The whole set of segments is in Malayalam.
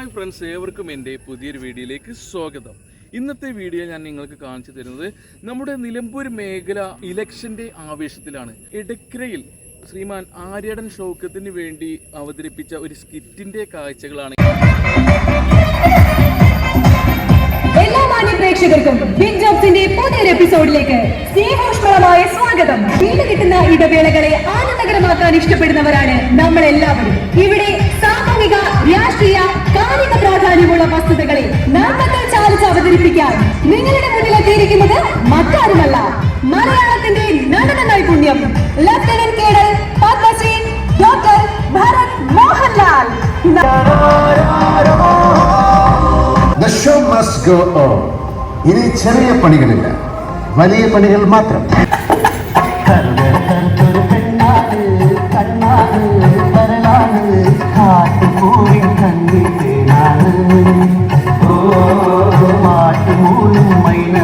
ഹായ് ഫ്രണ്ട്സ് ഏവർക്കും എന്റെ പുതിയൊരു വീഡിയോയിലേക്ക് സ്വാഗതം. ഇന്നത്തെ വീഡിയോ ഞാൻ നിങ്ങൾക്ക് കാണിച്ചു തരുന്നത് നമ്മുടെ നിലമ്പൂർ മേഖല ഇലക്ഷന്റെ ആവേശത്തിലാണ്. ഇടക്കരയിൽ ശ്രീമാൻ ആര്യടൻ ഷൗക്കത്തിന് വേണ്ടി അവതരിപ്പിച്ച ഒരു സ്കിറ്റിന്റെ കാഴ്ചകളാണ്. എല്ലാ മാന്യ പ്രേക്ഷകർക്കും എപ്പിസോഡിലേക്ക് സ്വാഗതം. ഇടവേളകളെ ആനന്ദകരമാക്കാൻ ഇഷ്ടപ്പെടുന്നവരാണ് നമ്മളെല്ലാവരും. ഇവിടെ സാമൂഹിക രാഷ്ട്രീയ കാലിക പ്രാധാന്യമുള്ള വസ്തുതകളെ നർമ്മത്തിൽ ചാലിച്ച് അവതരിപ്പിക്കാൻ നിങ്ങളുടെ മുന്നിൽ എത്തിയിരിക്കുന്നത് മറ്റാരുമല്ല. മലയാളത്തിന്റെ നടന നൈപുണ്യം lieutenant colonel Padmashri doctor Bharat Mohanlal. The show must go on. ഇനി ചെറിയ പണികളില്ല. വലിയ പണികൾ മാത്രം. മൈന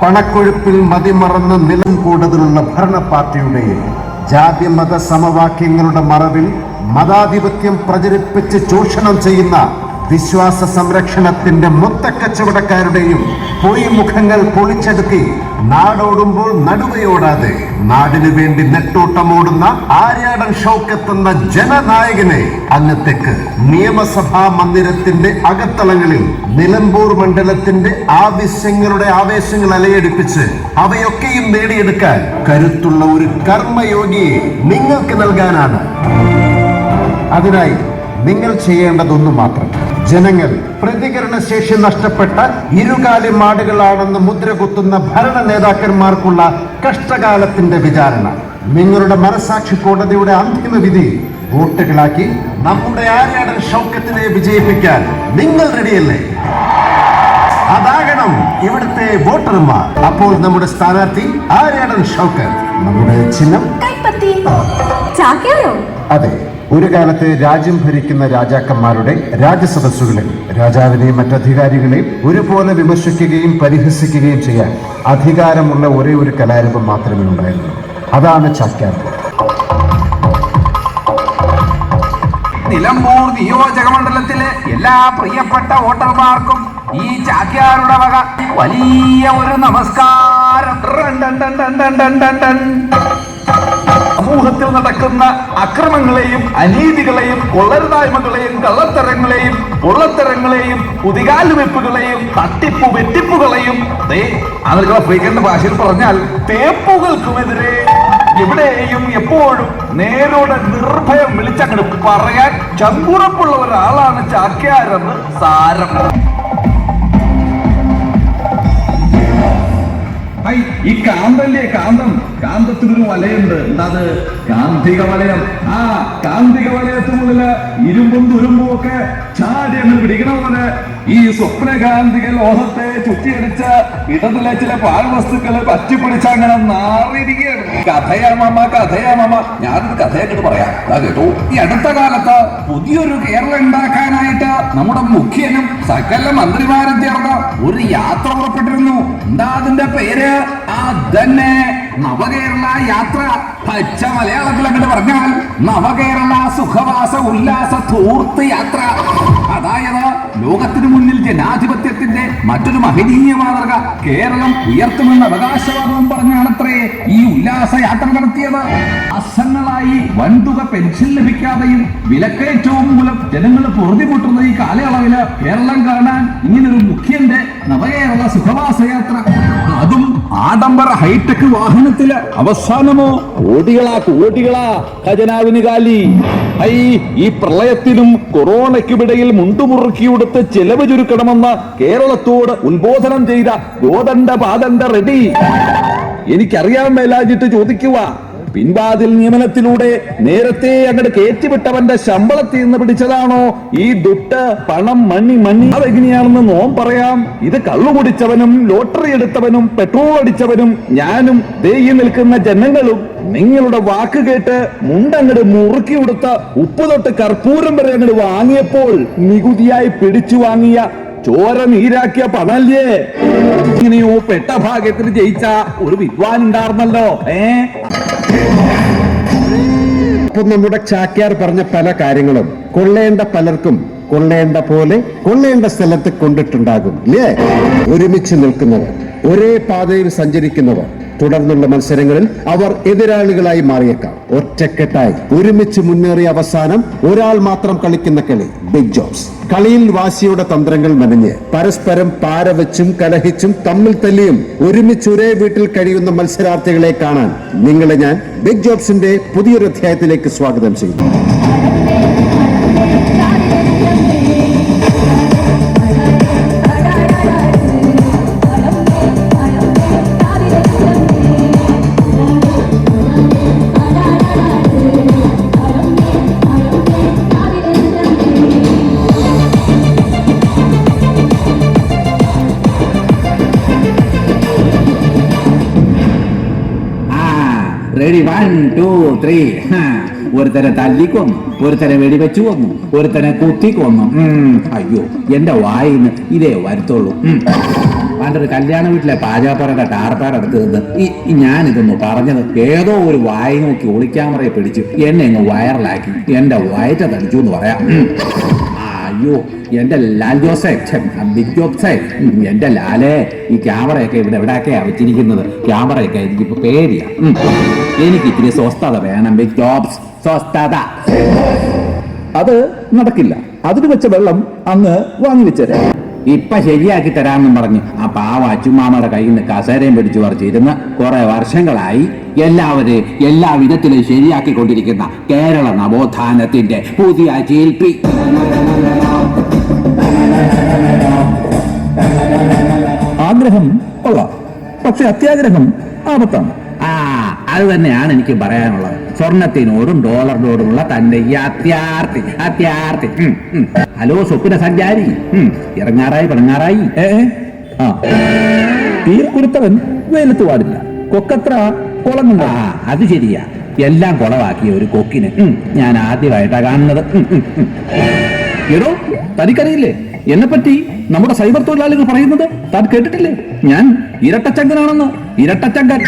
പണക്കൊഴുപ്പിൽ മതിമറന്ന് നിലം കൂടുതലുള്ള ഭരണ പാർട്ടിയുടെ ജാതി മത സമവാക്യങ്ങളുടെ മറവിൽ മതാധിപത്യം പ്രചരിപ്പിച്ച് ചൂഷണം ചെയ്യുന്ന വിശ്വാസ സംരക്ഷണത്തിന്റെ മൊത്തക്കച്ചവടക്കാരുടെയും പൊയ് മുഖങ്ങൾ പൊളിച്ചെടുക്കി നാടോടുമ്പോൾ നടുവയോടാതെ നാടിനു വേണ്ടി നെട്ടോട്ടമോടുന്ന ആര്യാടൻ ഷൗക്കത്തെന്ന ജനനായകനെ അന്നത്തേക്ക് നിയമസഭാ മന്ദിരത്തിന്റെ അകത്തളങ്ങളിൽ നിലമ്പൂർ മണ്ഡലത്തിന്റെ ആവശ്യങ്ങളുടെ ആവേശങ്ങൾ അലയടിപ്പിച്ച് അവയൊക്കെയും നേടിയെടുക്കാൻ കരുത്തുള്ള ഒരു കർമ്മയോഗിയെ നിങ്ങൾക്ക് നൽകാനാണ്. അതിനായി നിങ്ങൾ ചെയ്യേണ്ടതൊന്നു മാത്രം. ജനങ്ങൾ പ്രതികരണ ശേഷി നഷ്ടപ്പെട്ട ഇരുകാലി മാടുകളാണെന്ന് മുദ്ര കുത്തുന്ന ഭരണ നേതാക്കന്മാർക്കുള്ള കഷ്ടകാലത്തിന്റെ വിചാരണ. നിങ്ങളുടെ മനസാക്ഷി കോടതിയുടെ അന്തിമ വിധി വോട്ടുകളാക്കി നമ്മുടെ ആര്യാടൻ ഷൗക്കത്തിനെ വിജയിപ്പിക്കാൻ നിങ്ങൾ റെഡിയല്ലേ? അതാകണം ഇവിടുത്തെ വോട്ടർമാർ. അപ്പോൾ നമ്മുടെ സ്ഥാനാർത്ഥി ആര്യാടൻ ഷൗക്കത്ത്. നമ്മുടെ ചിഹ്നം? കൈപ്പത്തി. ചാക്യാരോ? അതെ ഒരു കാലത്ത് രാജ്യം ഭരിക്കുന്ന രാജാക്കന്മാരുടെ രാജസദസ്സുകളിൽ രാജാവിനെയും മറ്റധികാരികളെയും ഒരുപോലെ വിമർശിക്കുകയും പരിഹസിക്കുകയും ചെയ്യാൻ അധികാരമുള്ള ഒരേ ഒരു കലാരൂപം മാത്രമേ ഉണ്ടായിരുന്നുള്ളൂ. അതാണ് ചാക്യാർ. നിലമ്പൂർ നിയോജക മണ്ഡലത്തിലെ എല്ലാ പ്രിയപ്പെട്ട വോട്ടർമാർക്കും ഈ ചാക്യാരുടെ വക വലിയ ഒരു നമസ്കാരം. ഡൺ. സമൂഹത്തിൽ നടക്കുന്ന അക്രമങ്ങളെയും അനീതികളെയും കൊള്ളരുതായ്മകളെയും കള്ളത്തരങ്ങളെയും പൊള്ളത്തരങ്ങളെയും കുതികാലുവെപ്പുകളെയും തട്ടിപ്പു വെട്ടിപ്പുകളെയും ആളുകളെ ഫ്രീക്കന്റെ ഭാഷയിൽ പറഞ്ഞാൽ തേപ്പുകൾക്കുമെതിരെ എവിടെയും എപ്പോഴും നേരോടെ നിർഭയം വിളിച്ചങ്ങോട്ട് പറയാൻ ചങ്കുറപ്പുള്ള ഒരാളാണ് ചാക്യാരെന്ന് സാരം ഹൈ, ഈ കാന്തല്ലേ കാന്തം? കാന്തത്തിനൊരു വലയുണ്ട്. എന്താ അത്? കാന്തിക വലയം. ആ കാന്തിക വലയത്തിനുള്ളിൽ ഇരുമ്പും തുരുമ്പും ഒക്കെ ചാടി പിടിക്കണ പോലെ ഈ സ്വപ്നകാന്തിക ലോഹത്തെ ചുറ്റിയടിച്ച ഇടതിലെ ചില പാഴ്വസ്തുക്കളെ പറ്റിപ്പിടിച്ച അങ്ങനെ നാറിയിരിക്കുകയാണ്. കഥയാ മാമ കഥയാ മാമ. ഞാനൊരു കഥയായിട്ട് പറയാം. കേട്ടോ. ഈ അടുത്ത കാലത്ത് പുതിയൊരു കേരളം ഉണ്ടാക്കാനായിട്ട് നമ്മുടെ മുഖ്യനും സകല മന്ത്രിമാരും ചേർന്ന ഒരു യാത്ര പുറപ്പെട്ടിരുന്നു. എന്താ അതിന്റെ പേര്? ആ തന്നെ നവകേരള യാത്ര. പച്ച മലയാളത്തിൽ അങ്ങോട്ട് പറഞ്ഞാൽ നവകേരള സുഖവാസ ഉല്ലാസ ധൂർത്ത് യാത്ര. ലോകത്തിനു മുന്നിൽ ജനാധിപത്യത്തിന്റെ മറ്റൊരു മഹനീയ മാതൃക കേരളം ഉയർത്തുമെന്ന അവകാശവാദവും പറഞ്ഞാണത്രേ ഈ ഉല്ലാസയാത്ര നടത്തിയത്. അസങ്ങളായി വൻതുക പെൻഷൻ ലഭിക്കാതെയും വിലക്കയറ്റവും മൂലം ജനങ്ങൾ പൊറുതിമുട്ടുന്ന ഈ കാലയളവിൽ കേരളം കാണാൻ ഇങ്ങനൊരു മുഖ്യന്റെ നവകേരള സുഖവാസ യാത്ര അതും ആഡംബര ഹൈടെക് വാഹനത്തിൽ അവസാനമോ? കോടികളാ കോടികളാ ഖജനാവിന് കാലി. ഐ ഈ പ്രളയത്തിനും കൊറോണയ്ക്കുമിടയിൽ മുണ്ടുമുറുക്കിയെടുത്ത് ചെലവ് ചുരുക്കണമെന്ന് കേരളത്തോട് ഉത്ബോധനം ചെയ്ത ഗോതണ്ട പാതണ്ട റെഡി എനിക്കറിയാൻ മേലാഞ്ഞിട്ട് ചോദിക്കുക പിൻവാതിൽ നിയമനത്തിലൂടെ നേരത്തെ അങ്ങോട്ട് കയറ്റിവിട്ടവന്റെ ശമ്പളത്തിൽ നിന്ന് പിടിച്ചതാണോ? ഈ ദുട്ട് പണം മണ്ണി മണ്ണി അതെങ്ങനെയാണെന്ന് നോം പറയാം. ഇത് കള്ളു കുടിച്ചവനും ലോട്ടറി എടുത്തവനും പെട്രോൾ അടിച്ചവനും ഞാനും ദേയി നിൽക്കുന്ന ജനങ്ങളും നിങ്ങളുടെ വാക്ക് കേട്ട് മുണ്ടങ്ങട് മുറുക്കി കൊടുത്ത ഉപ്പ് തൊട്ട് കർപ്പൂരം വരെ അങ്ങട് വാങ്ങിയപ്പോൾ നികുതിയായി പിടിച്ചു വാങ്ങിയ ചോര നീരാക്കിയ പണല്ലേ ഇങ്ങനെയോ പെട്ട ഭാഗ്യത്തിൽ ജയിച്ച ഒരു വിദ്വാൻ ഉണ്ടായിരുന്നല്ലോ ഏ? അപ്പൊ നമ്മുടെ ചാക്യാർ പറഞ്ഞ പല കാര്യങ്ങളും കൊള്ളേണ്ട പലർക്കും കൊള്ളേണ്ട പോലെ കൊള്ളേണ്ട സ്ഥലത്ത് കൊണ്ടിട്ടുണ്ടാകും അല്ലേ ഒരുമിച്ച് നിൽക്കുന്നവർ ഒരേ പാതയിൽ സഞ്ചരിക്കുന്നവർ. തുടർന്നുള്ള മത്സരങ്ങളിൽ അവർ എതിരാളികളായി മാറിയേക്കാം. ഒറ്റക്കെട്ടായി ഒരുമിച്ച് മുന്നേറിയ അവസാനം ഒരാൾ മാത്രം കളിക്കുന്ന കളി ബിഗ് ജോബ്സ് കളിയിൽ വാശിയുടെ തന്ത്രങ്ങൾ മെനഞ്ഞ് പരസ്പരം പാരവച്ചും കലഹിച്ചും തമ്മിൽ തല്ലിയും ഒരുമിച്ച് ഒരേ വീട്ടിൽ കഴിയുന്ന മത്സരാർത്ഥികളെ കാണാൻ നിങ്ങളെ ഞാൻ ബിഗ് ജോബ്സിന്റെ പുതിയൊരു അധ്യായത്തിലേക്ക് സ്വാഗതം ചെയ്യുന്നു. ഒരുത്തരെ ഒരുത്തനെ തല്ലിക്കൊന്നു ഒരുത്തനെ വെടിവെച്ചു കൊന്നു ഒരുത്തനെ കുത്തിക്കൊന്നു. അയ്യോ എന്റെ വായിന്ന് ഇതേ വരുത്തുള്ളൂ. പണ്ടൊരു കല്യാണ വീട്ടിലെ പാചകപ്പറയുടെ ടാർപ്പാടെടുത്ത് നിന്ന് ഈ ഞാനിതൊന്ന് പറഞ്ഞത് ഏതോ ഒരു വായി നോക്കി ഒളിക്യാമറയെ പിടിച്ചു എന്നെ ഇങ്ങ് വൈറലാക്കി. എന്റെ വയറ്റ തടിച്ചു എന്ന് പറയാം. അയ്യോ എന്റെ ലാൽ ജോസേ ബിഗ് ജോസേ എന്റെ ലാലേ ഈ ക്യാമറയൊക്കെ ഇവിടെ എവിടെയൊക്കെയാണ് വെച്ചിരിക്കുന്നത്? ക്യാമറയൊക്കെ എനിക്കിപ്പോ പേടിയാ. ഉം. എനിക്ക് ഇത്തിരി സ്വസ്ഥത വേണം ബിഗ് ജോബ്സ്. സ്വസ്ഥത. അത് നടക്കില്ല. അതിന് വെച്ച വെള്ളം അങ്ങ് വാങ്ങി വെച്ചേരെ ഇപ്പൊ ശരിയാക്കി തരാമെന്നും പറഞ്ഞു. ആ പാവ അച്ചുമാമയുടെ കയ്യിൽ നിന്ന് കസേരയും പിടിച്ചു പറിച്ചിരുന്ന് കുറെ വർഷങ്ങളായി എല്ലാവരും എല്ലാ വിധത്തിലും ശരിയാക്കിക്കൊണ്ടിരിക്കുന്ന കേരള നവോത്ഥാനത്തിന്റെ പുതിയ ചേൽപ്പി ആഗ്രഹം കൊള്ളാം. പക്ഷെ അത്യാഗ്രഹം ആപത്താണ്. ആ അത് തന്നെയാണ് എനിക്ക് പറയാനുള്ളത്. സ്വർണത്തിനോടും ഡോളറിനോടുമുള്ള തന്റെ ഈ അത്യാർത്തി അത്യാർത്തി. ഉം, ഉം. ഹലോ സ്വപ്ന സഞ്ചാരി. ഇറങ്ങാറായി പിണങ്ങാറായി ആ. തീർ കുരുത്തവൻ വെയിലത്ത് പാടില്ല. കൊക്കത്ര കുളങ്ങുണ്ട ആ അത് ശരിയാ. എല്ലാം കുളവാക്കിയ ഒരു കൊക്കിന്. ഞാൻ ആദ്യമായിട്ടാ കാണുന്നത്. എടോ തനിക്കറിയില്ലേ? എന്നെ പറ്റി നമ്മുടെ സൈബർ തൊഴിലാളികൾ പറയുന്നത് താൻ കേട്ടിട്ടില്ലേ? ഞാൻ ഇരട്ടച്ചങ്കനാണെന്ന്. ഇരട്ടച്ചങ്കൻ.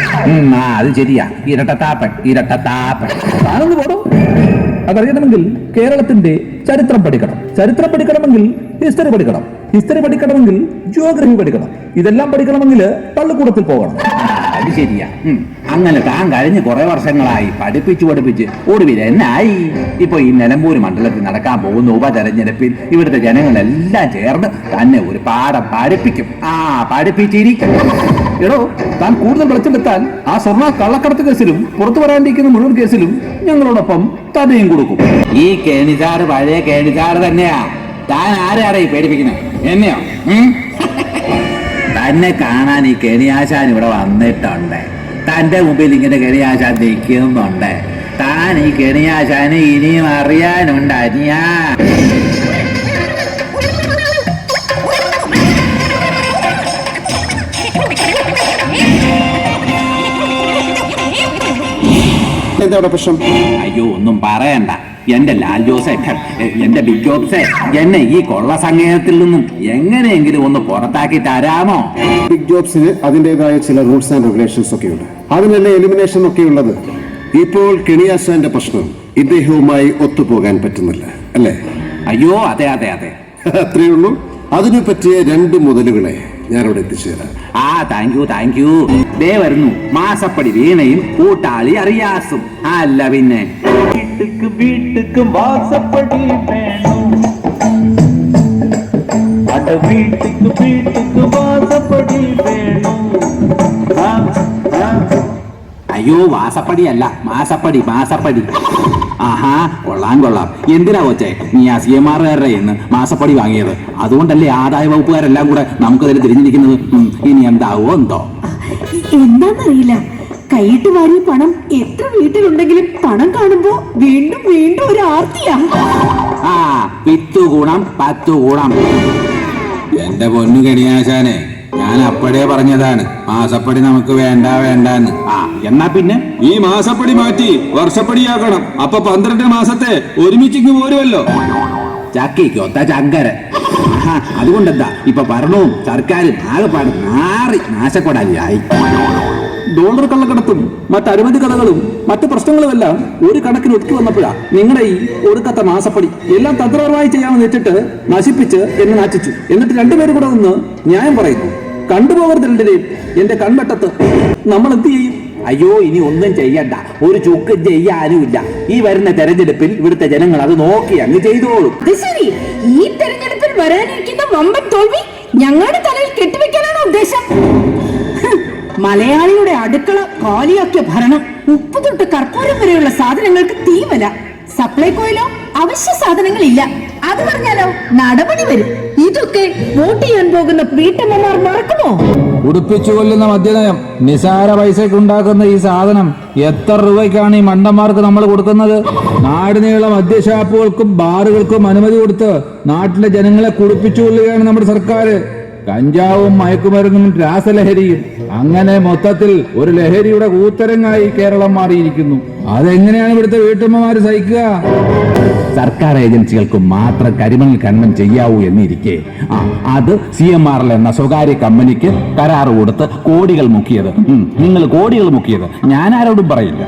അത് ശരിയാ. ഇരട്ടത്താപ്പൻ ഇരട്ടത്താപ്പൻ. താനൊന്ന് പോടോ. അതറിയണമെങ്കിൽ കേരളത്തിന്റെ ചരിത്രം പഠിക്കണം. ചരിത്രം പഠിക്കണമെങ്കിൽ ഹിസ്റ്ററി പഠിക്കണം. ഹിസ്റ്ററി പഠിക്കണമെങ്കിൽ ജിയോഗ്രഫി പഠിക്കണം. ഇതെല്ലാം പഠിക്കണമെങ്കിൽ പള്ളിക്കൂടത്തിൽ പോകണം. അത് ശരിയാ. അങ്ങനെ താൻ കഴിഞ്ഞ് കുറെ വർഷങ്ങളായി പഠിപ്പിച്ചു പഠിപ്പിച്ച് ഒടുവിൽ എന്നായി ഇപ്പൊ ഈ നിലമ്പൂർ മണ്ഡലത്തിൽ നടക്കാൻ പോകുന്ന ഉപതെരഞ്ഞെടുപ്പിൽ ഇവിടുത്തെ ജനങ്ങളെല്ലാം ചേർന്ന് തന്നെ ഒരു പാഠം പഠിപ്പിക്കും. ആ പഠിപ്പിച്ചിരിക്കും. എടോ താൻ കൂടുതൽ വെളിച്ചെടുത്താൽ ആ സ്വർണ കള്ളക്കടത്ത് കേസിലും പുറത്തു വരാണ്ടിരിക്കുന്ന മുഴുവൻ കേസിലും ഞങ്ങളോടൊപ്പം തടയും കൊടുക്കും. ഈ കേണിച്ചാട് പഴയ കേണിച്ചാട് തന്നെയാ. താൻ ആരെയാടാ പേടിപ്പിക്കുന്നത് എന്നെയോ? തന്നെ കാണാൻ ഈ കെണിയാശാൻ ഇവിടെ വന്നിട്ടുണ്ട്. തന്റെ മുമ്പിൽ ഇങ്ങനെ കെണിയാശാൻ നിൽക്കുന്നുണ്ട്. താൻ ഈ കെണിയാശാന് ഇനിയും അറിയാനുണ്ട് അനിയാ. എന്താ പ്രശ്നം? അയ്യോ ഒന്നും പറയണ്ട. എന്റെ ലാൽ ജോസെ എന്റെ ബിഗ് ജോബ്സെ എന്നെ ഈ കൊള്ള സംഗീതത്തിൽ നിന്നും എങ്ങനെയെങ്കിലും ഒന്ന് പുറത്താക്കി തരാമോ? ബിഗ് ജോബ്സിന് അതിന്റെതായ ചില റൂൾസ് ആൻഡ് റെഗുലേഷൻസ് ഒക്കെ ഉണ്ട് അതിനല്ലേ എലിമിനേഷൻ ഒക്കെ ഉള്ളത്? ഇപ്പോൾ കെണിയാസാന്റെ പ്രശ്നം ഇദ്ദേഹവുമായി ഒത്തുപോകാൻ പറ്റുന്നില്ല അല്ലേ? അയ്യോ അതെ അതെ അതെ. അത്രയേ ഉള്ളൂ. അതിനു പറ്റിയ രണ്ട് മുതലുകളെ ഞാൻ അവിടെ എത്തിച്ചേരാം. ആ താങ്ക് യു താങ്ക് യു ദേ വരുന്നു മാസപ്പടി വീണയും കൂട്ടാളി അറിയാസും അല്ല പിന്നെ. വീട്ടുക്ക് വീട്ടുക്ക് മാസപ്പടി വീട്ടുക്ക് വീട്ടുക്ക് ആ വേണം അയ്യോ വാസപ്പടി അല്ല മാസപ്പടി മാസപ്പടി. ആഹാ കൊള്ളാം കൊള്ളാം. എന്തിനാ കൊച്ചേ? നീ ആ സി എം ആറുകാരുടെ ഇന്ന് മാസപ്പടി വാങ്ങിയത്. അതുകൊണ്ടല്ലേ ആദായ വകുപ്പുകാരെല്ലാം കൂടെ നമുക്കതിൽ തിരിഞ്ഞിരിക്കുന്നത്? ഇനി എന്താവോ എന്തോ. എന്താന്നറിയില്ല. കൈയിട്ട് വാരിയ പണം എത്ര വീട്ടിലുണ്ടെങ്കിലും പണം കാണുമ്പോ വീണ്ടും വീണ്ടും ഒരു ആർത്തിയാ. ആ വിത്തു ഗുണം പത്തു ഗുണം എന്റെ പൊന്നു കണിയാശാനെ ഞാൻ അപ്പടേ പറഞ്ഞതാണ് മാസപ്പടി നമുക്ക് വേണ്ട വേണ്ടാന്ന്. ആ എന്നാ പിന്നെ? ഈ മാസപ്പടി മാറ്റി വർഷപ്പടിയാക്കണം. അപ്പൊ പന്ത്രണ്ട് മാസത്തെ ഒരുമിച്ചിങ്ങ് പോരുമല്ലോ ചക്കിക്കൊത്ത ചങ്കര. ആഹാ, അതുകൊണ്ടെന്താ? ഇപ്പൊ ഭരണവും സർക്കാരും ആകെപ്പാട് മാറി നാശക്കൊടാലിയായി ഡോളർ കള്ളക്കടത്തും മറ്റ് അഴിമതി കഥകളും പ്രശ്നങ്ങളും എല്ലാം ഒരു കണക്കിന് ഒതുക്കി വന്നപ്പോഴാ നിങ്ങളുടെ ഈ ഒടുക്കത്തെ മാസപ്പടി എല്ലാം തന്ത്രപരമായി ചെയ്യാമെന്ന് വെച്ചിട്ട് നശിപ്പിച്ച് എന്നെ നാറ്റിച്ചു. എന്നിട്ട് രണ്ടുപേരും കൂടെ നിന്ന് ന്യായം പറയുന്നു. കണ്ടുപോകരുതല്ലേ എന്റെ കൺവെട്ടത്ത് നമ്മൾ എന്ത് ചെയ്യും? അയ്യോ ഇനി ഒന്നും ചെയ്യണ്ട. ഒരു ചുക്ക് ചെയ്യാനുമില്ല. ഈ വരുന്ന തെരഞ്ഞെടുപ്പിൽ ഇവിടുത്തെ ജനങ്ങൾ അത് നോക്കി അങ്ങ് ചെയ്തോളും. ശരി. ഈ തെരഞ്ഞെടുപ്പിൽ വരാനിരിക്കുന്ന വമ്പൻ തോൽവി ഞങ്ങളുടെ തലയിൽ കെട്ടിവെക്കാനാണ് ഉദ്ദേശം? മലയാളിയുടെ അടുക്കള കാലിയാക്കിയ ഭരണം ഉപ്പ് തൊട്ട് കർപ്പൂരം വരെയുള്ള സാധനങ്ങൾക്ക് തീവല. സപ്ലൈകോയിലോ അവശ്യ സാധനങ്ങളില്ല. അത് പറഞ്ഞാലോ? നടപടി വരും. ഇതൊക്കെ വോട്ട് ചെയ്യാൻ പോകുന്ന വീട്ടമ്മമാർ മറക്കുമോ? ഉടുപ്പിച്ചു കൊല്ലുന്ന മദ്യനയം നിസാര പൈസയ്ക്ക് ഉണ്ടാക്കുന്ന ഈ സാധനം എത്ര രൂപയ്ക്കാണ് ഈ മണ്ടന്മാർക്ക് നമ്മൾ കൊടുക്കുന്നത്? നാട് നീള മദ്യഷാപ്പുകൾക്കും ബാറുകൾക്കും അനുമതി കൊടുത്ത് നാട്ടിലെ ജനങ്ങളെ കുടിപ്പിച്ചു കൊള്ളുകയാണ് നമ്മുടെ സർക്കാർ കഞ്ചാവും മയക്കുമരുന്നും രാസലഹരിയും. അങ്ങനെ മൊത്തത്തിൽ ഒരു ലഹരിയുടെ കൂത്തരങ്ങായി കേരളം മാറിയിരിക്കുന്നു. അതെങ്ങനെയാണ് ഇവിടുത്തെ വീട്ടമ്മമാര് സഹിക്കുക? സർക്കാർ ഏജൻസികൾക്ക് മാത്രം കരിമണൽ ഖനനം ചെയ്യാവൂ എന്നിരിക്കെ. ആ അത് സി എം ആർ എൽ എന്ന സ്വകാര്യ കമ്പനിക്ക് കരാർ കൊടുത്ത് കോടികൾ മുക്കിയത്. നിങ്ങൾ കോടികൾ മുക്കിയത്. ഞാൻ ആരോടും പറയില്ല.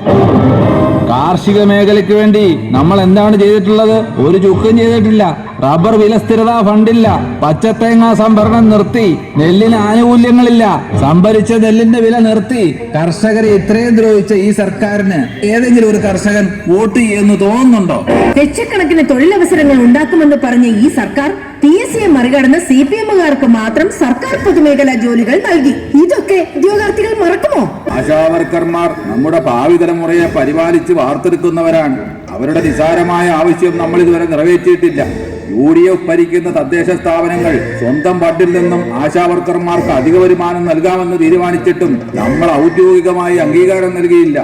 കാർഷിക മേഖലയ്ക്ക് വേണ്ടി നമ്മൾ എന്താണ് ചെയ്തിട്ടുള്ളത്? ഒരു ചുക്കും ചെയ്തിട്ടില്ല. റബ്ബർ വില സ്ഥിരതാ ഫണ്ടില്ല. പച്ചത്തേങ്ങ സംഭരണം നിർത്തി. നെല്ലിന് ആനുകൂല്യങ്ങളില്ല. സംഭരിച്ച നെല്ലിന്റെ വില നിർത്തി. കർഷകരെ ഇത്രയും ദ്രോഹിച്ച ഈ സർക്കാരിന് ഏതെങ്കിലും ഒരു കർഷകൻ വോട്ട് ചെയ്യുമെന്ന് തോന്നുന്നുണ്ടോ? ലക്ഷക്കണക്കിന് തൊഴിലവസരങ്ങൾ ഉണ്ടാക്കുമെന്ന് പറഞ്ഞ ഈ സർക്കാർ പി എസ് സിയെ മറികടന്ന് സി പി എമ്മുകാർക്ക് മാത്രം സർക്കാർ പൊതുമേഖലാ ജോലികൾ നൽകി. ഇതൊക്കെ ഉദ്യോഗാർത്ഥികൾ മറക്കുമോ? ആശാവർക്കർമാർ നമ്മുടെ ഭാവി തലമുറയെ പരിപാലിച്ച് വാർത്തെടുക്കുന്നവരാണ്. അവരുടെ നിസാരമായ ആവശ്യം നമ്മൾ ഇതുവരെ നിറവേറ്റിയിട്ടില്ല. യു ഡി എഫ് ഭരിക്കുന്ന തദ്ദേശ സ്ഥാപനങ്ങൾ സ്വന്തം ഫണ്ടിൽ നിന്നും ആശാവർക്കർമാർക്ക് അധിക വരുമാനം നൽകാമെന്ന് തീരുമാനിച്ചിട്ടും നമ്മൾ ഔദ്യോഗികമായി അംഗീകാരം നൽകിയില്ല.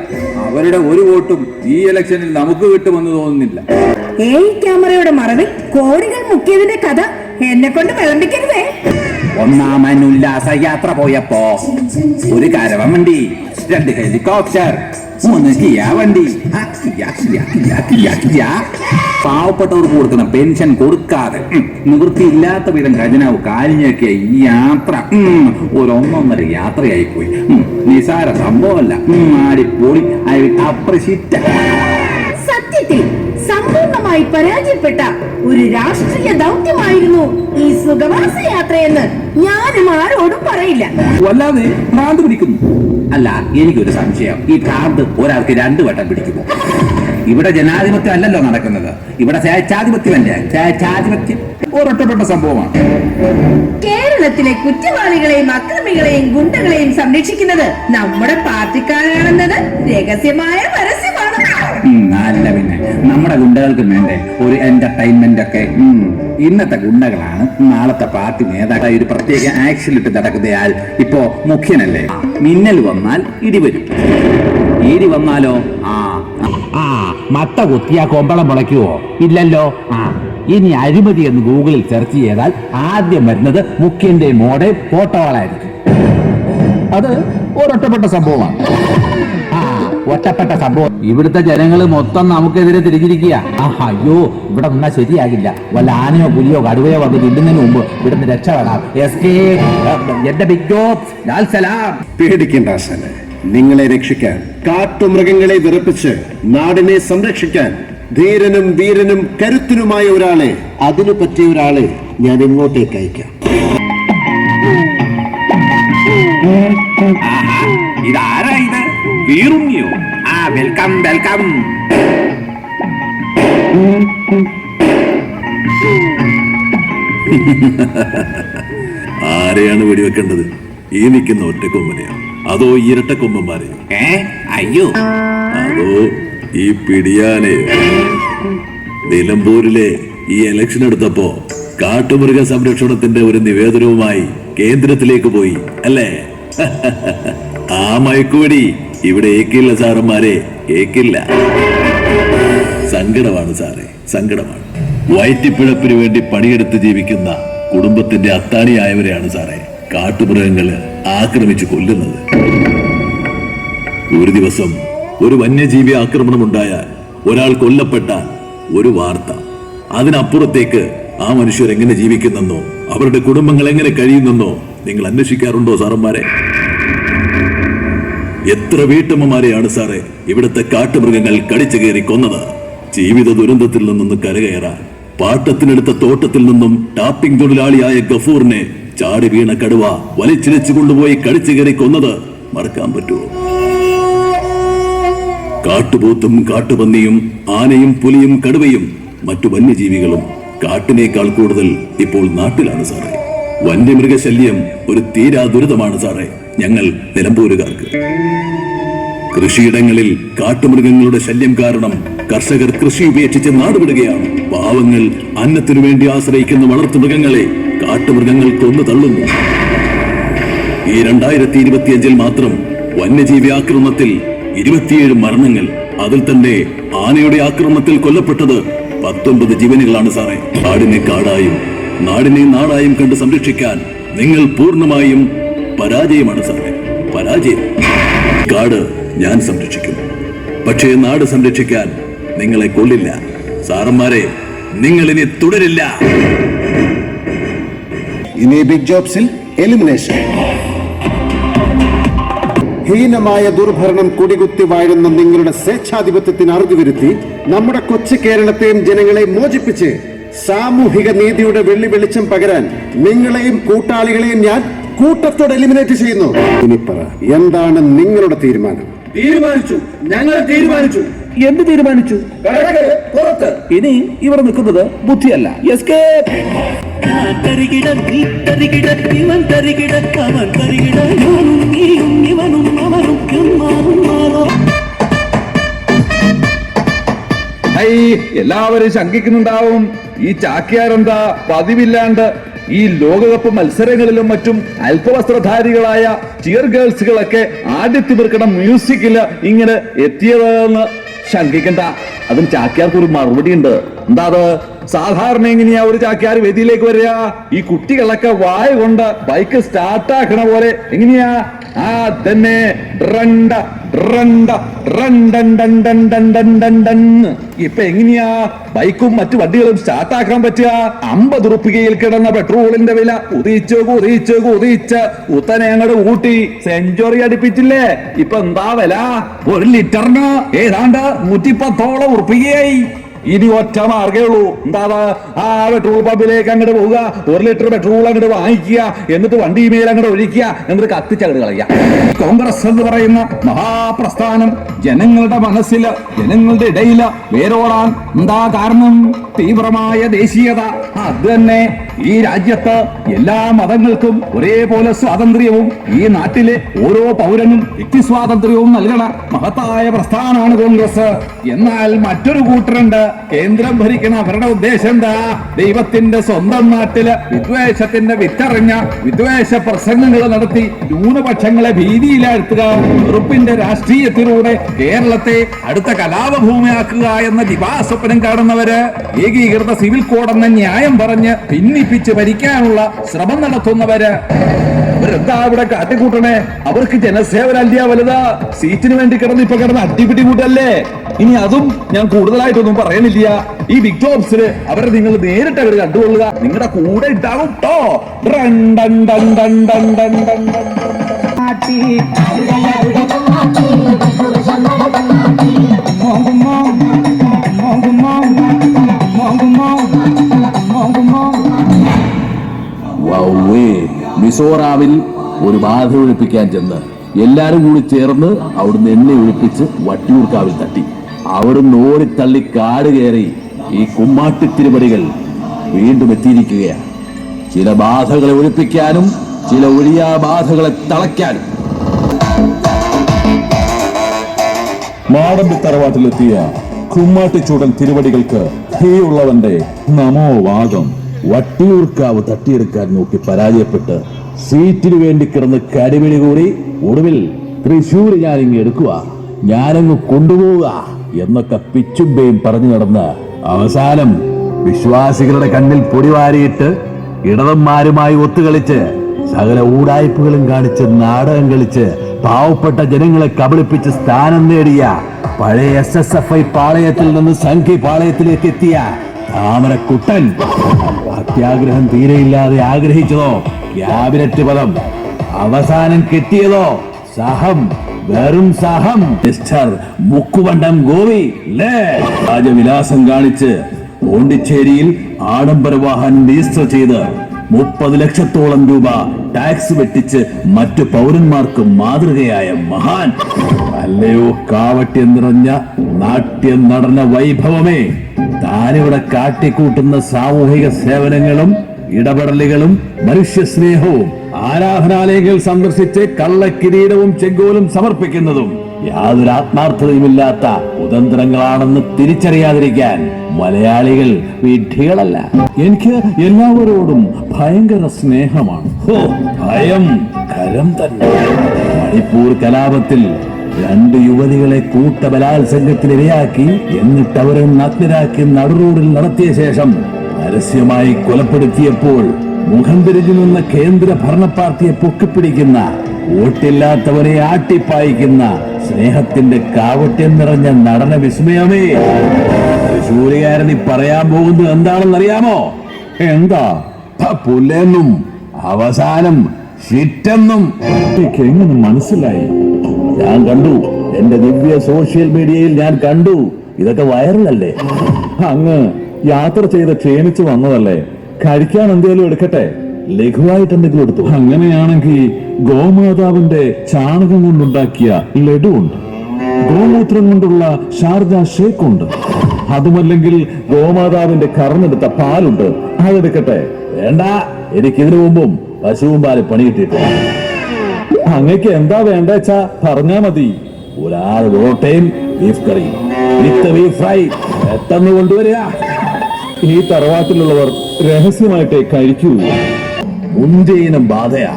അവരുടെ ഒരു വോട്ടും ഈ ഇലക്ഷനിൽ നമുക്ക് കിട്ടുമെന്ന് തോന്നുന്നില്ല. എ ക്യാമറയുടെ മറവിൽ കോടികൾ മുക്കിയതിന്റെ കഥ എന്നെ കൊണ്ട് വിളമ്പിക്കരുതേ. ഒന്നാമൻ ഉല്ലാസ യാത്ര പോയപ്പോ ഒരു കരവ വണ്ടി രണ്ട് ഹെലികോപ്റ്റർ മൂന്ന് കിയാ വണ്ടി. പാവപ്പെട്ടവർക്ക് കൊടുക്കുന്ന പെൻഷൻ കൊടുക്കാതെ നിവൃത്തിയില്ലാത്ത വിധം ഖജനാവ് കാലിഞ്ഞൊക്കെ ഈ യാത്ര ഒരൊന്നൊന്നര യാത്രയായി പോയി നിസാര സംഭവമല്ല. ആടിപ്പൊളി ഐ അപ്രസിറ്റ സത്യത്തിൽ സമ്പൂർണമായി പരാജയപ്പെട്ട ഒരു രാഷ്ട്രീയ ദൗത്യമായിരുന്നു ഈ സുഖവാസ യാത്രയെന്ന് ഞാനും ആരോടും പറയില്ല. വല്ലാതെ ഭ്രാന്ത് പിടിക്കുന്നു. അല്ല എനിക്കൊരു സംശയം. ഈ ഭ്രാന്ത് ഒരാൾക്ക് രണ്ടു വട്ടം പിടിക്കുമോ? ഇവിടെ ജനാധിപത്യം അല്ലല്ലോ നടക്കുന്നത്. ഇവിടെ സ്വേച്ഛാധിപത്യമല്ലേ സ്വേച്ഛാധിപത്യം ഒരൊറ്റപ്പെട്ട സംഭവമാണ്. കേരളത്തിലെ കുറ്റവാളികളെയും അക്രമികളെയും ഗുണ്ടകളെയും സംരക്ഷിക്കുന്നത് നമ്മുടെ പാർട്ടിക്കാരാണെന്നത് രഹസ്യമായ പരസ്യമാണ്. നല്ല അല്ല പിന്നെ. നമ്മുടെ ഗുണ്ടകൾക്ക് വേണ്ടേ ഒരു എന്റർടൈൻമെന്റ് ഒക്കെ ഇന്നത്തെ ഗുണ്ടകളാണ് നാളത്തെ പാർട്ടി നേതാക്കളെ ഒരു പ്രത്യേക ആക്ഷൻ ഇട്ട് നടക്കുന്നയാൾ ഇപ്പോ മുഖ്യനല്ലേ? മിന്നൽ വന്നാൽ ഇടി വരും. ഇടി വന്നാലോ? ആ ആ മത്ത കുത്തിയ കൊമ്പളം മുളയ്ക്കുവോ? ഇല്ലല്ലോ. ആ ഇനി അഴിമതി എന്ന് ഗൂഗിളിൽ സെർച്ച് ചെയ്താൽ ആദ്യം വരുന്നത് മുഖ്യന്റെ മോടെ ഫോട്ടോകളായിരിക്കും. അത് ഒരൊറ്റപ്പെട്ട സംഭവമാണ്. ആ ഒറ്റപ്പെട്ട സംഭവം. ഇവിടുത്തെ ജനങ്ങൾ മൊത്തം നമുക്കെതിരെ തിരിഞ്ഞിരിക്കുക ആ അയ്യോ ഇവിടെ നിന്നാ ശരിയാകില്ല. വല്ല ആനയോ പുലിയോ കടുവയോ വന്ന് തിന്നുന്നതിന് മുമ്പ് ഇവിടുന്ന് രക്ഷപ്പെടാം. എസ്കേപ്പ് എന്റെ ബിഗ് ജോബ്സ് ലാൽ സലാം. പേടിക്കണ്ട നിങ്ങളെ രക്ഷിക്കാൻ കാട്ടുമൃഗങ്ങളെ വിറപ്പിച്ച് നാടിനെ സംരക്ഷിക്കാൻ ധീരനും വീരനും കരുത്തനുമായ ഒരാളെ അതിനു പറ്റിയ ഒരാളെ ഞാൻ ഇങ്ങോട്ടേക്ക് അയക്കാം. ഇതാരാ ഇത്? വീറുണ്ണിയോ? ആ വെൽക്കം വെൽക്കം ആരെയാണ് വെടിവെക്കേണ്ടത്? ഈ നിൽക്കുന്ന ഒറ്റക്കൊമ്പനെയോ അതോ ഇരട്ടക്കൊമ്പന്മാരെ ഏ? അയ്യോ. അതോ ഈ പിടിയാനെ? നിലമ്പൂരിലെ ഈ എലക്ഷൻ എടുത്തപ്പോ കാട്ടുമൃഗ സംരക്ഷണത്തിന്റെ ഒരു നിവേദനവുമായി കേന്ദ്രത്തിലേക്ക് പോയി അല്ലേ? ആ മയക്കുവടി ഇവിടെ ഏക്കില്ല സാറന്മാരെ ഏക്കില്ല. സങ്കടമാണ് സാറേ സങ്കടമാണ്. വയറ്റിപ്പിഴപ്പിന് വേണ്ടി പണിയെടുത്ത് ജീവിക്കുന്ന കുടുംബത്തിന്റെ അത്താണിയായവരെയാണ് സാറേ കാട്ടുമൃഗങ്ങൾ. ആക്രമിച്ചു കൊല്ലുന്നത്. ഒരു ദിവസം ഒരു വന്യജീവി ആക്രമണം ഉണ്ടായാൽ ഒരാൾ കൊല്ലപ്പെട്ട ഒരു വാർത്ത. അതിനപ്പുറത്തേക്ക് ആ മനുഷ്യർ എങ്ങനെ ജീവിക്കുന്നെന്നോ അവരുടെ കുടുംബങ്ങൾ എങ്ങനെ കഴിയുന്നെന്നോ നിങ്ങൾ അന്വേഷിക്കാറുണ്ടോ സാറന്മാരെ? എത്ര വീട്ടമ്മമാരെയാണ് സാറേ ഇവിടുത്തെ കാട്ടുമൃഗങ്ങൾ കടിച്ചു കയറി കൊന്നത്? ജീവിത ദുരന്തത്തിൽ നിന്നൊന്ന് കരകയറാൻ പാട്ടത്തിനെടുത്ത തോട്ടത്തിൽ നിന്നും ടാപ്പിംഗ് തൊഴിലാളിയായ ഗഫൂറിനെ ചാടി വീണ കടുവ വലിച്ചിലച്ചു കൊണ്ടുപോയി കടിച്ചു കയറി കൊന്നത് മറക്കാൻ പറ്റുമോ? കാട്ടുപോത്തും കാട്ടുപന്നിയും ആനയും പുലിയും കടുവയും മറ്റു വന്യജീവികളും കാട്ടിനേക്കാൾ കൂടുതൽ ഇപ്പോൾ നാട്ടിലാണ് സാറേ. വന്യമൃഗശല്യം ഒരു തീരാ ദുരിതമാണ് സാറേ. ഞങ്ങൾ നിലമ്പൂരുകാർക്ക്. കൃഷിയിടങ്ങളിൽ കാട്ടുമൃഗങ്ങളുടെ ശല്യം കാരണം കർഷകർ കൃഷി ഉപേക്ഷിച്ച് നാടുവിടുകയാണ്. പാവങ്ങൾ അന്നത്തിനു വേണ്ടി ആശ്രയിക്കുന്ന വളർത്തുമൃഗങ്ങളെ കാട്ടുമൃഗങ്ങൾ കൊന്നു തള്ളുന്നു. ഈ രണ്ടായിരത്തി ഇരുപത്തിയഞ്ചിൽ മാത്രം വന്യജീവി ആക്രമണത്തിൽ ഇരുപത്തിയേഴ് മരണങ്ങൾ. അതിൽ തന്നെ ആനയുടെ ആക്രമണത്തിൽ കൊല്ലപ്പെട്ടത് പത്തൊമ്പത് ജീവനുകളാണ് സാറേ. കാടിനെ കാടായും നാടിനെ നാടായും കണ്ട് സംരക്ഷിക്കാൻ നിങ്ങൾ പൂർണമായും പരാജയമാണ് സാറേ. പരാജയം. കാട് ഞാൻ സംരക്ഷിക്കും. പക്ഷേ നാട് സംരക്ഷിക്കാൻ നിങ്ങളെ കൊള്ളില്ല. സാറന്മാരെ നിങ്ങൾ തുടരില്ല. ഇനി ബിഗ് ജോബ്സിൽ എലിമിനേഷൻ ഹീനമായ ദുർഭരണം കുടികുത്തി വാഴുന്ന നിങ്ങളുടെ സ്വേച്ഛാധിപത്യത്തിന് അറുതി വരുത്തി നമ്മുടെ കൊച്ചു കേരളത്തെയും ജനങ്ങളെ മോചിപ്പിച്ച് സാമൂഹിക നീതിയുടെ വെള്ളി വെളിച്ചം പകരാൻ നിങ്ങളെയും കൂട്ടാളികളെയും ഞാൻ കൂട്ടത്തോടെ എലിമിനേറ്റ് ചെയ്യുന്നു. ഇനി പറ എന്താണ് നിങ്ങളുടെ തീരുമാനം? തീരുമാനിച്ചു. ഞങ്ങൾ തീരുമാനിച്ചു. എന്ത് തീരുമാനിച്ചു? ഇനി ഇവർ നിൽക്കുന്നത് ബുദ്ധിയല്ല. എല്ലാവരും ശങ്കിക്കുന്നുണ്ടാവും. ഈ ചാക്യാരെന്താ പതിവില്ലാണ്ട് ഈ ലോകകപ്പ് മത്സരങ്ങളിലും മറ്റും അല്പവസ്ത്രധാരികളായ ചിയർ ഗേൾസുകളൊക്കെ ആടിത്തിമിർക്കണ മ്യൂസിക്കിൽ ഇങ്ങനെ എത്തിയതെന്ന് ശങ്കിക്കണ്ട അതും ചാക്യാർക്ക് ഒരു മറുപടി ഉണ്ട് എന്താ അത്? സാധാരണ എങ്ങനെയാ ഒരു ചാക്യാർ വേദിയിലേക്ക് വരിക? ഈ കുട്ടികളൊക്കെ വായ കൊണ്ട് ബൈക്ക് സ്റ്റാർട്ടാക്കണ പോലെ എങ്ങനെയാ? ആ തന്നെ ഇപ്പൊ എങ്ങനെയാ? ബൈക്കും മറ്റു വണ്ടികളും സ്റ്റാർട്ടാക്കാൻ പറ്റുക? അമ്പത് റുപ്പികയിൽ കിടന്ന പെട്രോളിന്റെ വില. കുതിച്ച് കുതിച്ച് ഉദയിച്ച ഉത്തനെ അങ്ങോട്ട് ഊട്ടി. സെഞ്ചുറി അടുപ്പിച്ചില്ലേ? ഇപ്പൊ എന്താ വില? ഒരു ലിറ്ററിന് ഏതാണ്ട് നൂറ്റിപ്പത്തോളം ഉറുപ്പികയായി ഇനി ഒറ്റ മാർഗേ ഉള്ളൂ. എന്താ ആ പെട്രോൾ പമ്പിലേക്ക് അങ്ങോട്ട് പോവുക. ഒരു ലിറ്റർ പെട്രോൾ അങ്ങോട്ട് വാങ്ങിക്കുക. എന്നിട്ട് വണ്ടി മേൽ അങ്ങോട്ട് ഒഴിക്കുക എന്നിട്ട് കത്തിച്ചങ്ങോട്ട് കളയുക. കോൺഗ്രസ് എന്ന് പറയുന്ന മഹാപ്രസ്ഥാനം ജനങ്ങളുടെ മനസ്സിൽ ജനങ്ങളുടെ ഇടയിൽ വേരോടാൻ എന്താ കാരണം? തീവ്രമായ ദേശീയത. അത് തന്നെ ഈ രാജ്യത്ത് എല്ലാ മതങ്ങൾക്കും ഒരേപോലെ സ്വാതന്ത്ര്യവും ഈ നാട്ടിലെ ഓരോ പൗരനും വ്യക്തി സ്വാതന്ത്ര്യവും നൽകണ മഹത്തായ പ്രസ്ഥാനമാണ് കോൺഗ്രസ്. എന്നാൽ മറ്റൊരു കൂട്ടരുണ്ട്. കേന്ദ്രം ഭരിക്കണ അവരുടെ ഉദ്ദേശം എന്താ? ദൈവത്തിന്റെ സ്വന്തം നാട്ടിൽ വിദ്വേഷത്തിന്റെ വിത്തറിഞ്ഞ വിദ്വേഷ പ്രസംഗങ്ങൾ നടത്തി ന്യൂനപക്ഷങ്ങളെ ഭീതിയിലാഴ്ത്തുക വെറുപ്പിന്റെ രാഷ്ട്രീയത്തിലൂടെ കേരളത്തെ അടുത്ത കലാപഭൂമിയാക്കുക എന്ന ദിവാസ്വപ്നം കാണുന്നവര് ഏകീകൃത സിവിൽ കോഡെന്ന ന്യായം പറഞ്ഞ് ഭിന്നിപ്പിച്ച് ഭരിക്കാനുള്ള ശ്രമം നടത്തുന്നവര് ഇവരെന്താ ഇവിടെ കാട്ടിക്കൂട്ടണേ? അവർക്ക് ജനസേവനല്ല വലുതാ? സീറ്റിന് വേണ്ടി കിടന്ന് ഇപ്പൊ കിടന്ന് അടിപിടി കൂട്ടല്ലേ ഇനി അതും ഞാൻ കൂടുതലായിട്ടൊന്നും പറയണില്ല. ഈ ബിഗ് ജോബ്സിൽ അവരെ നിങ്ങൾ നേരിട്ട് അവർ കണ്ടുകൊള്ളുക. നിങ്ങളുടെ കൂടെ ഉണ്ടാകും ട്ടോ. ഡൺ മിസോറാമിൽ ഒരു ബാധ ഒഴിപ്പിക്കാൻ ചെന്ന് എല്ലാരും കൂടി ചേർന്ന് അവിടുന്ന് എന്നെ ഒഴിപ്പിച്ച് വട്ടിയൂർക്കാവിൽ തട്ടി. അവിടുന്ന് ഓടിത്തള്ളി കാട് കയറി ഈ കുമ്മാട്ടി തിരുപടികൾ വീണ്ടും എത്തിയിരിക്കുകയാണ്. ചില ബാധകളെ ഒഴിപ്പിക്കാനും ചില ഒഴിയാ ബാധകളെ തളയ്ക്കാനും. മാടമ്പി തറവാട്ടിലെത്തിയ കുമ്മാട്ടിച്ചൂടൻ തിരുവടികൾക്ക് ഹേയുള്ളവന്റെ നമോ വാദം വട്ടിയൂർക്കാവ് തട്ടിയെടുക്കാൻ നോക്കി പരാജയപ്പെട്ട് സീറ്റിനു വേണ്ടി കിടന്ന് കരിമിണി കൂടി ഒടുവിൽ തൃശ്ശൂർ ഞാനിങ്ങ് എടുക്കുക. ഞാനങ്ങ് കൊണ്ടുപോവുക എന്നൊക്കെ പിച്ചുമ്പയും പറഞ്ഞു നടന്ന് അവസാനം വിശ്വാസികളുടെ കണ്ണിൽ പൊടിവാരിയിട്ട് ഇടവന്മാരുമായി ഒത്തുകളിച്ച് സകല ഊടായ്പകളും കാണിച്ച് നാടകം കളിച്ച് പാവപ്പെട്ട ജനങ്ങളെ കബളിപ്പിച്ച് സ്ഥാനം നേടിയ പഴയ എസ് എസ് എഫ് ഐ പാളയത്തിൽ നിന്ന് സംഘി പാളയത്തിലേക്ക് എത്തിയ താമരക്കുട്ടൻ. അത്യാഗ്രഹം തീരെയില്ലാതെ ആഗ്രഹിച്ചതോ? ക്യാബിനറ്റ് പദം അവസാനം കിട്ടിയതോ? സഹം. വെറും സഹം. മിസ്റ്റർ മുക്കുവണ്ടം ഗോവി രാജവിലാസം കാണിച്ച് പോണ്ടിച്ചേരിയിൽ ആഡംബര വാഹനം രജിസ്റ്റർ ചെയ്ത് മുപ്പത് ലക്ഷത്തോളം രൂപ ടാക്സ് വെട്ടിച്ച് മറ്റു പൗരന്മാർക്ക് മാതൃകയായ മഹാൻ. അല്ലയോ കാവട്യം നിറഞ്ഞ നാട്യം നടന വൈഭവമേ. താനിവിടെ കാട്ടിക്കൂട്ടുന്ന സാമൂഹിക സേവനങ്ങളും ഇടപെടലുകളും മനുഷ്യസ്നേഹവും ആരാധനാലയങ്ങൾ സന്ദർശിച്ച് കള്ളക്കിരീടവും ചെങ്കോലും സമർപ്പിക്കുന്നതും യാതൊരു ആത്മാർത്ഥതയുമില്ലാത്ത കുതന്ത്രങ്ങളാണെന്ന് തിരിച്ചറിയാതിരിക്കാൻ മലയാളികൾ വിഡ്ഢികളല്ല. എനിക്ക് എല്ലാവരോടും ഭയങ്കര സ്നേഹമാണ്. ഭയം കരം തന്നെ. മണിപ്പൂർ കലാപത്തിൽ രണ്ട് യുവതികളെ കൂട്ട ബലാത്സംഗത്തിനിരയാക്കി എന്നിട്ട് അവരെ നഗ്നരാക്കി നടുറോഡിൽ നടത്തിയ ശേഷം പരസ്യമായി കൊലപ്പെടുത്തിയപ്പോൾ മുഖം തിരിഞ്ഞു നിന്ന കേന്ദ്ര ഭരണ പാർട്ടിയെ പൊക്കിപ്പിടിക്കുന്ന വോട്ടില്ലാത്തവരെ ആട്ടിപ്പായിക്കുന്ന സ്നേഹത്തിന്റെ കാവട്യം നിറഞ്ഞ നടന വിസ്മയമേ. തൃശൂരുകാരൻ ഈ പറയാൻ പോകുന്നത് എന്താണെന്നറിയാമോ? എന്താ? പുല്ലെന്നും അവസാനം ഷിറ്റെന്നും. മനസ്സിലായി? ഞാൻ കണ്ടു. എന്റെ ദിവ്യ സോഷ്യൽ മീഡിയയിൽ ഞാൻ കണ്ടു. ഇതൊക്കെ വൈറലല്ലേ? അങ്ങ് യാത്ര ചെയ്ത് ക്ഷീണിച്ചു വന്നതല്ലേ? കഴിക്കാൻ എന്തെങ്കിലും എടുക്കട്ടെ? ലഘുവായിട്ട് എന്തെങ്കിലും എടുത്തു. അങ്ങനെയാണെങ്കിൽ ഗോമാതാവിന്റെ ചാണകം കൊണ്ടുണ്ടാക്കിയ ലഡു ഉണ്ട്. ഗോമൂത്രം കൊണ്ടുള്ള ഷാർജ ഷേക്ക് ഉണ്ട്. അതുമല്ലെങ്കിൽ ഗോമാതാവിന്റെ കറന്നെടുത്ത പാലുണ്ട്. അതെടുക്കട്ടെ. വേണ്ട. എനിക്ക് ഇതിനു മുമ്പും പശുവും പാൽ പണി കിട്ടിയിട്ടുണ്ട് അങ്ങക്ക് എന്താ വേണ്ടെച്ചാ പറഞ്ഞാ മതി. ഒരാൾ റോട്ടയും beef curry with beef fry പെട്ടെന്ന് കൊണ്ടുവരിക. ഈ തറവാട്ടിലുള്ളവർ രഹസ്യമായിട്ട് കഴിക്കൂ. മുന്തിയിനം ബാധയാ.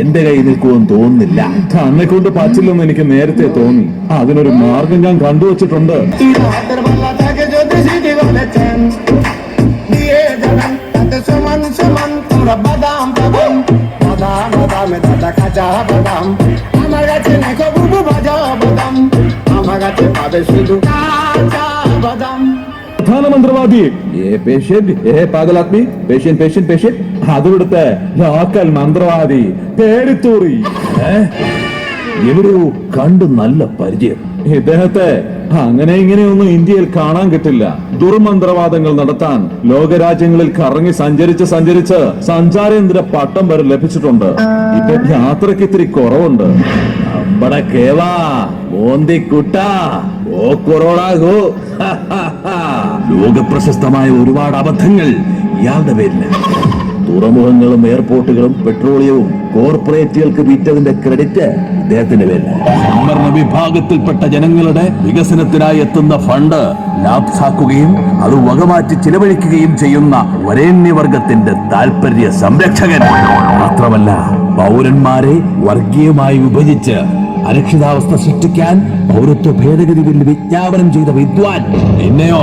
എന്റെ കയ്യിൽ നിൽക്കുമെന്ന് തോന്നുന്നില്ല. തന്നെ കൊണ്ട് പാച്ചില്ലെന്ന് എനിക്ക് നേരത്തെ തോന്നി. അതിനൊരു മാർഗം ഞാൻ കണ്ടുവച്ചിട്ടുണ്ട്. പ്രധാനമന്ത്രിവാദി. ഏ പേഷ്യന്റ് ഏ പാഗലാത്മി പേഷ്യന്റ് പേഷ്യന്റ് പേഷ്യന്റ് അതിവിടുത്തെ ലോക്കൽ മന്ത്രവാദി പേടിത്തൂറി. എവിടെയോ കണ്ട് നല്ല പരിചയം. ഇദ്ദേഹത്തെ അങ്ങനെ ഇങ്ങനെയൊന്നും ഇന്ത്യയിൽ കാണാൻ കിട്ടില്ല. ദുർമന്ത്രവാദങ്ങൾ നടത്താൻ ലോകരാജ്യങ്ങളിൽ കറങ്ങി സഞ്ചരിച്ച് സഞ്ചരിച്ച് സഞ്ചാരേന്ദ്ര പട്ടം വരെ ലഭിച്ചിട്ടുണ്ട്. ഇപ്പൊ യാത്രയ്ക്ക് ഇത്തിരി കുറവുണ്ട്. നമ്മടെ കേവാ മോന്തിക്കുട്ട ഓ കൊറോണാകോ ലോകപ്രശസ്തമായ ഒരുപാട് അബദ്ധങ്ങൾ ഇയാളുടെ പേരിൽ. തുറമുഖങ്ങളും എയർപോർട്ടുകളും പെട്രോളിയവും കോർപ്പറേറ്റുകൾക്ക് വിറ്റതിന്റെ ക്രെഡിറ്റ് ഇദ്ദേഹത്തിന്റെ പേരിൽ. സംവരണ വിഭാഗത്തിൽപ്പെട്ട ജനങ്ങളുടെ വികസനത്തിനായി എത്തുന്ന ഫണ്ട് ലാപ്സാക്കുകയും അത് വകമാറ്റി ചിലവഴിക്കുകയും ചെയ്യുന്ന വരേണ്യവർഗത്തിന്റെ താൽപര്യ സംരക്ഷകൻ. മാത്രമല്ല പൗരന്മാരെ വർഗീയമായി വിഭജിച്ച് അരക്ഷിതാവസ്ഥ സൃഷ്ടിക്കാൻ പൗരത്വ ഭേദഗതി ബില്ല് വിജ്ഞാപനം ചെയ്ത വിദ്വാൻ. പിന്നെയോ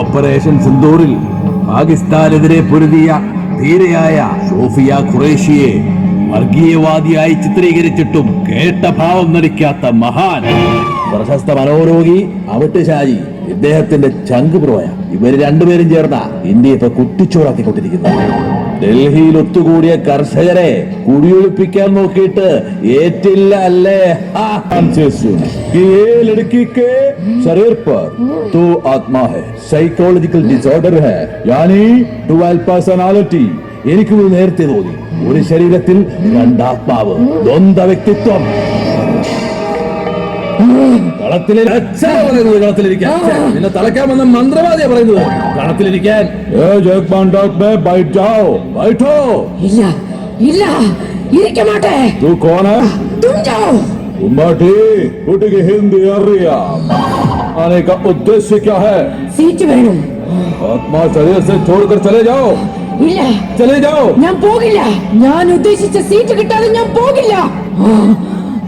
ഓപ്പറേഷൻ സിന്ദൂറിൽ പാകിസ്ഥാനെതിരെ പൊരുതിയ ധീരയായ സോഫിയ ഖുറേഷിയെ വർഗീയവാദിയായി ചിത്രീകരിച്ചിട്ടും കേട്ട ഭാവം നടിക്കാത്ത മഹാൻ. പ്രശസ്ത മനോരോഗി അവിട്ട് ഷാജി ഇദ്ദേഹത്തിന്റെ ചങ്ക് പ്രോയ. ഇവർ രണ്ടുപേരും ചേർന്ന ഇന്ത്യയെ ഇപ്പൊ കുട്ടിച്ചോറാക്കിക്കൊണ്ടിരിക്കുന്നു. ഡൽഹിയിൽ ഒത്തുകൂടിയ കർഷകരെ കുടിയൊഴിപ്പിക്കാൻ നോക്കിയിട്ട് ഏറ്റില്ല അല്ലേ ഹാ, कि ये लड़की के शरीर पर दो आत्मा है സൈക്കോളജിക്കൽ ഡിസോർഡർ है यानी ഡുവൽ പേഴ്സണാലിറ്റി എനിക്ക് ഇത് നേരത്തെ തോന്നി ഒരു ശരീരത്തിൽ രണ്ടാത്മാവ് ദ്വന്ദ് വ്യക്തിത്വം കളത്തിലെ പറയുന്നത് കളത്തിലിരിക്കാൻ. നിന്നെ തളയ്ക്കാൻ മന്ത്രവാദിയാ പറയുന്നത്. കളത്തിലിരിക്കാൻ. ഇല്ല ഇല്ല ഇരിക്ക तू कौन है तुम जाओ उम्बाटी हिंदी अर्रिया आने का उद्देश्य क्या है സീറ്റ് വേണം. आत्मा शरीर से छोड़कर चले जाओ चले जाओ ഞാൻ പോകില്ല. ഞാൻ ഉദ്ദേശിച്ച സീറ്റ് കിട്ടാതെ ഞാൻ പോകില്ല.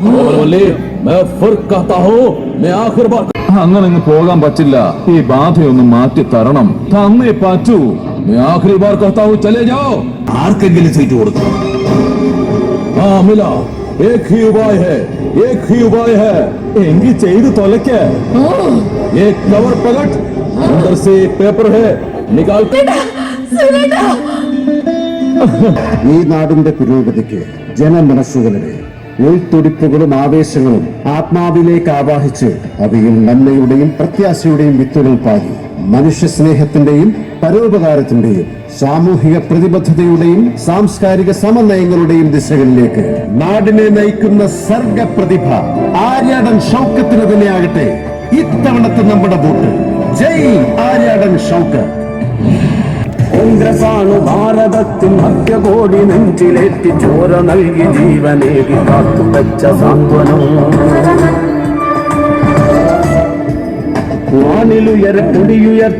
बोलो बोली मैं फुर्क कहता हूँ അങ്ങനെ അങ്ങ് പോകാൻ പറ്റില്ല ഈ ബാധയൊന്ന് മാറ്റി തരണം തന്നേ പറ്റൂ मैं आखिरी बार कहता हूँ चले जाओ ആർക്കെങ്കിലും സീറ്റ് കൊടുക്കണം हाँ मिला एक ही उपाय है एक ही उपाय है എങ്കിൽ ചെയ്ത് തൊലയ്ക്ക एक कवर पकड़ अंदर से एक पेपर है निकाल कर ഈ നാടിന്റെ പുരോഗതിക്ക് ജനമനസ്സുകളുടെ ഉൾത്തുടിപ്പുകളും ആവേശങ്ങളും ആത്മാവിലേക്ക് ആവാഹിച്ച് അവയിൽ നന്മയുടെയും പ്രത്യാശയുടെയും വിത്തുകൾ പാകി. മനുഷ്യ സ്നേഹത്തിന്റെയും പരോപകാരത്തിന്റെയും സാമൂഹിക പ്രതിബദ്ധതയുടെയും സാംസ്കാരിക സമന്വയങ്ങളുടെയും ദിശകളിലേക്ക് നാടിനെ നയിക്കുന്ന സർഗപ്രതിഭ ആര്യാടൻ ഷൗക്കത്തിന് തന്നെയാകട്ടെ. ഇത്തവണത്തെ നമ്മുടെ വോട്ട്. ജയ് ആര്യാടൻ ഷൗക്കത്ത്. കോൺഗ്രസാണു ഭാരതത്തിൽ മധ്യകോടി നെഞ്ചിലേറ്റി ചോര നൽകി ജീവനേകി കാത്തുവച്ച സാന്ത്വനം. വാനിലുയര കൊടിയുയർ